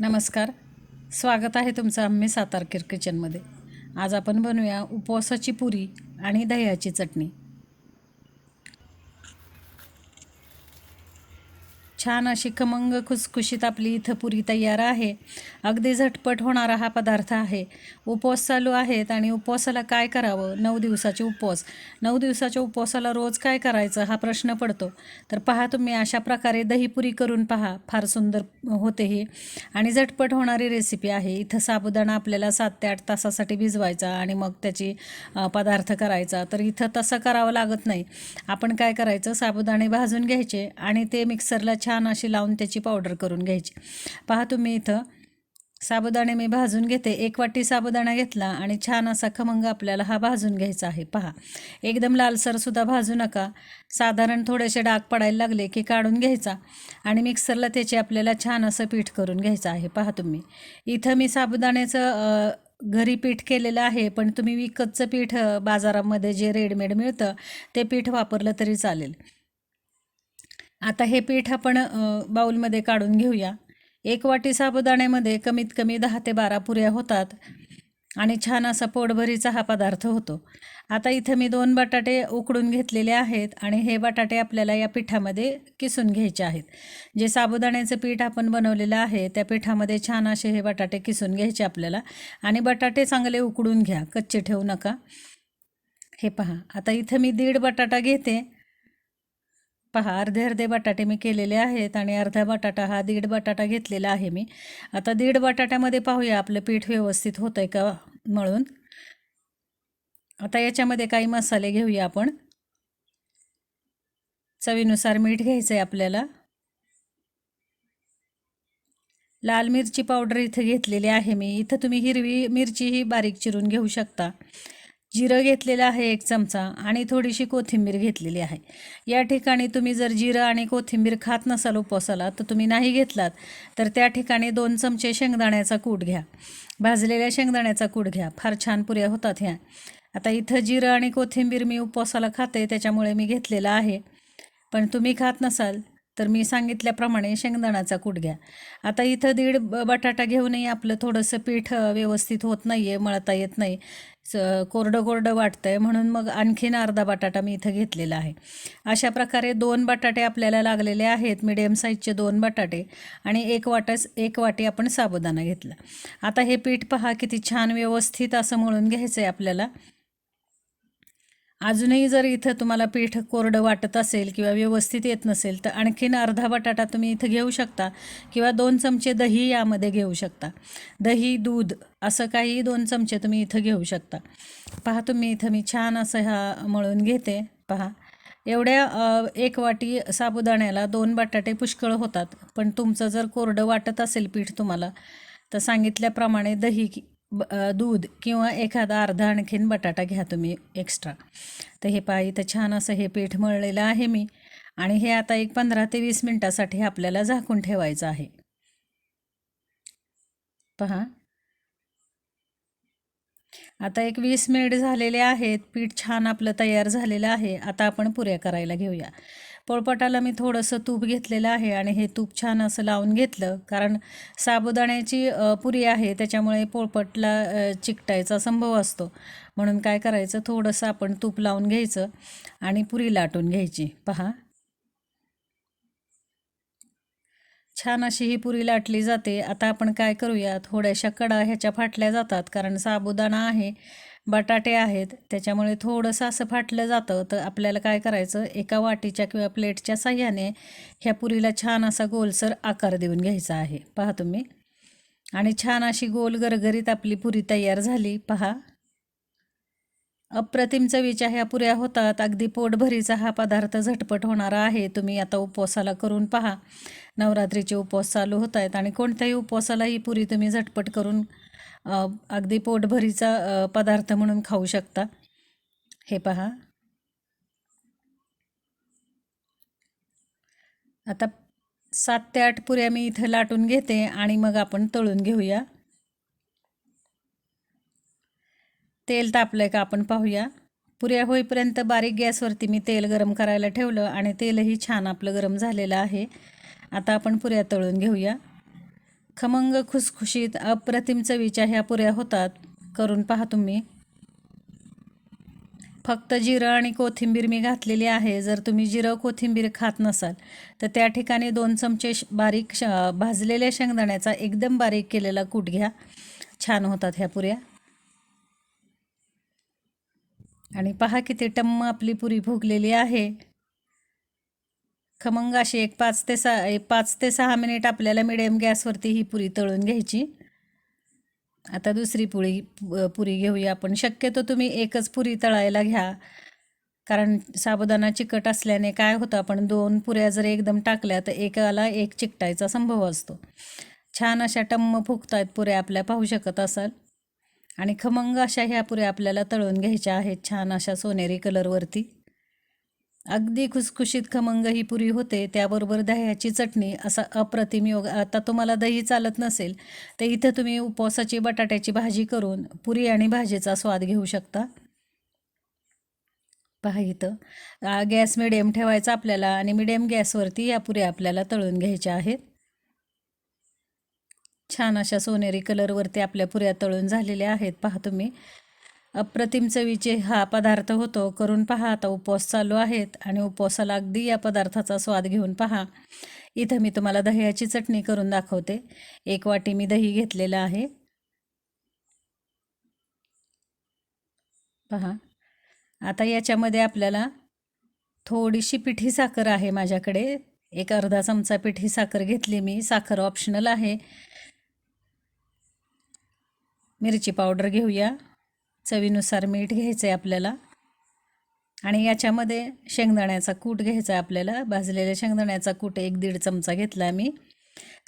नमस्कार. स्वागत आहे तुमचं आम्ही सातारकीर किचनमध्ये आज आपण बनवूया उपवासाची पुरी आणि दह्याची चटणी. छान अशी खमंग खुसखुशीत आपली इथं पुरी तयार आहे. अगदी झटपट होणारा हा पदार्थ आहे. उपवास चालू आहेत आणि उपवासाला काय करावं? नऊ दिवसाचे उपवास. नऊ दिवसाच्या उपवासाला रोज काय करायचं हा प्रश्न पडतो. तर पहा तुम्ही अशा प्रकारे दहीपुरी करून पहा. फार सुंदर होते ही. आणि झटपट होणारी रेसिपी आहे. इथं साबुदाणा आपल्याला सात ते आठ तासासाठी भिजवायचा आणि मग त्याची पदार्थ करायचा. तर इथं तसं करावं लागत नाही. आपण काय करायचं? साबुदाणे भाजून घ्यायचे आणि ते मिक्सरला छान अशी लावून त्याची पावडर करून घ्यायची. पहा तुम्ही इथं साबुदाणे मी भाजून घेते. एक वाटी साबुदाणा घेतला आणि छान असा खमंग आपल्याला हा भाजून घ्यायचा आहे. पहा एकदम लालसरसुद्धा भाजू नका. साधारण थोडेसे डाग पडायला लागले की काढून घ्यायचा आणि मिक्सरला त्याचे आपल्याला छान असं पीठ करून घ्यायचं आहे. पहा तुम्ही इथं मी साबुदाण्याचं घरी पीठ केलेलं आहे पण तुम्ही विकतचं पीठ बाजारामध्ये जे रेडीमेड मिळतं ते पीठ वापरलं तरी चालेल. आता हे पीठ आपण बाऊलमध्ये काढून घेऊया. एक वाटी साबुदाण्यामध्ये कमीत कमी दहा ते बारा पुऱ्या होतात आणि छान असा पोटभरीचा हा पदार्थ होतो. आता इथं मी दोन बटाटे उकडून घेतलेले आहेत आणि हे बटाटे आपल्याला या पिठामध्ये किसून घ्यायचे आहेत. जे साबुदाण्याचं पीठ आपण बनवलेलं आहे त्या पिठामध्ये छान असे हे बटाटे किसून घ्यायचे आपल्याला. आणि बटाटे चांगले उकडून घ्या कच्चे ठेवू नका. हे पहा आता इथं मी दीड बटाटा घेते. पहा अर्धे अर्धे बटाटे मी केलेले आहेत आणि अर्धा बटाटा हा दीड बटाटा घेतलेला आहे मी. आता दीड बटाट्यामध्ये पाहूया आपलं पीठ व्यवस्थित होतं आहे का मळून आता याच्यामध्ये काही मसाले घेऊया आपण. चवीनुसार मीठ घ्यायचं आहे आपल्याला. लाल मिरची पावडर इथं घेतलेली आहे मी. इथं तुम्ही हिरवी मिरचीही बारीक चिरून घेऊ शकता. जिरं घेतलेलं आहे एक चमचा आणि थोडीशी कोथिंबीर घेतलेली आहे. या ठिकाणी तुम्ही जर जिरं आणि कोथिंबीर खात नसाल उपवासाला तर तुम्ही नाही घेतलात तर त्या ठिकाणी दोन चमचे शेंगदाण्याचा कूट घ्या. भाजलेल्या शेंगदाण्याचा कूट घ्या. फार छान पुऱ्या होतात ह्या. आता इथं जिरं आणि कोथिंबीर मी उपवासाला खाते त्याच्यामुळे मी घेतलेलं आहे. पण तुम्ही खात नसाल तर मी सांगितल्याप्रमाणे शेंगदाण्याचा कूट घ्या. आता इथं दीड ब- बटाटा घेऊनही आपलं थोडंसं पीठ व्यवस्थित होत नाही आहे मळता येत नाही. स कोरडं कोरडं वाटतं आहे म्हणून मग आणखीन अर्धा बटाटा मी इथं घेतलेला आहे. अशा प्रकारे दोन बटाटे आपल्याला लागलेले आहेत मिडियम साईजचे दोन बटाटे आणि एक वाटस एक वाटी आपण साबुदाणा घेतला. आता हे पीठ पहा किती छान व्यवस्थित असं मळून घ्यायचं आहे आपल्याला. अजूनही जर इथं तुम्हाला पीठ कोरडं वाटत असेल किंवा व्यवस्थित येत नसेल तर आणखीन अर्धा बटाटा तुम्ही इथं घेऊ शकता किंवा दोन चमचे दही यामध्ये घेऊ शकता. दही दूध असं काही दोन चमचे तुम्ही इथं घेऊ शकता. पहा तुम्ही इथं मी छान असं ह्या मळून घेते. पहा. एवढ्या एक वाटी साबुदाण्याला दोन बटाटे पुष्कळ होतात पण तुमचं जर कोरडं वाटत असेल पीठ तुम्हाला तर सांगितल्याप्रमाणे दही दूध किंवा एखादा अर्धा आणखीन बटाटा घ्या तुम्ही एक्स्ट्रा तर हे पहा इथं छान असं हे पीठ मळलेलं आहे मी. आणि हे आता एक पंधरा ते वीस मिनटासाठी आपल्याला झाकून ठेवायचं आहे. पहा. आता एक वीस मिनिट झालेले आहेत. पीठ छान आपलं तयार झालेलं आहे. आता आपण पुऱ्या करायला घेऊया. पोळपाटाला मी थोडंसं तूप घेतलेलं आहे आणि हे तूप छान असं लावून घेतलं. कारण साबुदाण्याची पुरी आहे त्याच्यामुळे पोळपटला चिकटायचा संभव असतो. म्हणून काय करायचं थोडंसं आपण तूप लावून घ्यायचं आणि पुरी लाटून घ्यायची. पहा. छान अशी ही पुरी लाटली जाते. आता आपण काय करूया थोड्याशा कडा ह्याच्या फाटल्या जातात. कारण साबुदाणा आहे बटाटे आहेत त्याच्यामुळे थोडंसं असं फाटलं जातं. तर आपल्याला काय करायचं? एका वाटीच्या किंवा प्लेटच्या साह्याने ह्या पुरीला छान असा गोलसर आकार देऊन घ्यायचा आहे. पहा तुम्ही. आणि छान अशी गोल गरगरीत आपली पुरी तयार झाली. पहा. अप्रतिम चवीच्या ह्या पुऱ्या होतात. अगदी पोटभरीचा हा पदार्थ झटपट होणारा आहे. तुम्ही आता उपवासाला करून पहा. नवरात्रीचे उपवास चालू होत आहेत आणि कोणत्याही उपवासाला ही पुरी तुम्ही झटपट करून अगदी पोटभरीचा पदार्थ म्हणून खाऊ शकता. हे पहा. आता सात ते आठ पुऱ्या मी इथं लाटून घेते आणि मग आपण तळून घेऊया. तेल तापलंय का आपण पाहूया. पुऱ्या होईपर्यंत बारीक गॅसवरती मी तेल गरम करायला ठेवलं आणि तेलही छान आपलं गरम झालेलं आहे. आता आपण पुऱ्या तळून घेऊया. खमंग खुसखुशीत अप्रतिम चवीच्या ह्या पुऱ्या होतात. करून पहा तुम्ही. फक्त जिरं आणि कोथिंबीर मी घातलेली आहे. जर तुम्ही जिरं कोथिंबीर खात नसाल तर त्या ठिकाणी दोन चमचे श- बारीक श भाजलेल्या शेंगदाण्याचा एकदम बारीक केलेला कूट घ्या. छान होतात ह्या पुऱ्या. आणि पहा किती टम्म आपली पुरी भुगलेली आहे. खमंग अशी एक पाच ते सहा एक पाच ते सहा मिनिट आपल्याला मिडियम गॅसवरती ही पुरी तळून घ्यायची. आता दुसरी पुरी पुरी घेऊया आपण. शक्यतो तुम्ही एकच पुरी तळायला घ्या. कारण साबुदाणा चिकट असल्याने काय होतं आपण दोन पुऱ्या जर एकदम टाकल्या तर एकाला एक चिकटायचा संभव असतो. छान अशा टम्म फुगतायत पुऱ्या आपल्या पाहू शकत असाल. आणि खमंग अशा ह्या पुऱ्या आपल्याला तळून घ्यायच्या आहेत छान अशा सोनेरी कलरवरती अगदी खुसखुशीत खमंग ही पुरी होते त्याबरोबर दह्याची चटणी असा अप्रतिम योग. आता तुम्हाला दही चालत नसेल तर इथं तुम्ही उपवासाची बटाट्याची भाजी करून पुरी आणि भाजीचा स्वाद घेऊ शकता. पहा इथं. गॅस मिडियम ठेवायचा आपल्याला आणि मिडियम गॅसवरती या पुऱ्या आपल्याला तळून घ्यायच्या आहेत. छान अशा सोनेरी कलरवरती आपल्या पुऱ्या तळून झालेल्या आहेत पहा तुम्ही. अप्रतिम चवीचे हा पदार्थ होतो. करून पहा आता उपवास चालू आहेत आणि उपवासाला अगदी या पदार्थाचा स्वाद घेऊन पहा. इथं मी तुम्हाला दह्याची चटणी करून दाखवते. एक वाटी मी दही घेतलेलं आहे. पहा. आता याच्यामध्ये आपल्याला थोडीशी पिठी साखर आहे माझ्याकडे. एक अर्धा चमचा पिठी साखर घेतली मी. साखर ऑप्शनल आहे. मिरची पावडर घेऊया. चवीनुसार मीठ घ्यायचं आहे आपल्याला. आणि याच्यामध्ये शेंगदाण्याचा कूट घ्यायचा आहे आपल्याला. भाजलेल्या शेंगदाण्याचा कूट एक दीड चमचा घेतला मी.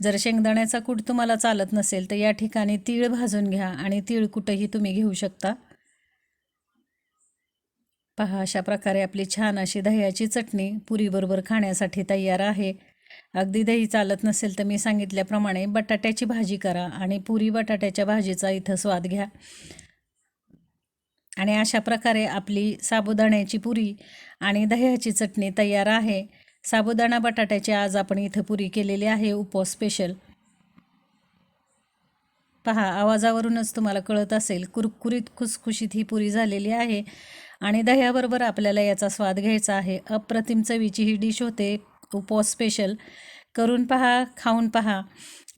जर शेंगदाण्याचा कूट तुम्हाला चालत नसेल तर या ठिकाणी तीळ भाजून घ्या आणि तीळ कुटंही तुम्ही घेऊ शकता. पहा अशा प्रकारे आपली छान अशी दह्याची चटणी पुरीबरोबर खाण्यासाठी तयार आहे. अगदी दही चालत नसेल तर मी सांगितल्याप्रमाणे बटाट्याची भाजी करा आणि पुरी बटाट्याच्या भाजीचा इथं स्वाद घ्या. आणि अशा प्रकारे आपली साबुदाण्याची पुरी आणि दह्याची चटणी तयार आहे. साबुदाणा बटाट्याची आज आपण इथं पुरी केलेली आहे उपवास स्पेशल पहा आवाजावरूनच तुम्हाला कळत असेल कुरकुरीत खुसखुशीत ही पुरी झालेली आहे आणि दह्याबरोबर आपल्याला याचा स्वाद घ्यायचा आहे. अप्रतिम चवीची ही डिश होते उपवास स्पेशल करून पहा खाऊन पहा.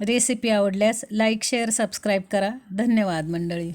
रेसिपी आवडल्यास लाईक शेअर सबस्क्राईब करा. धन्यवाद मंडळी.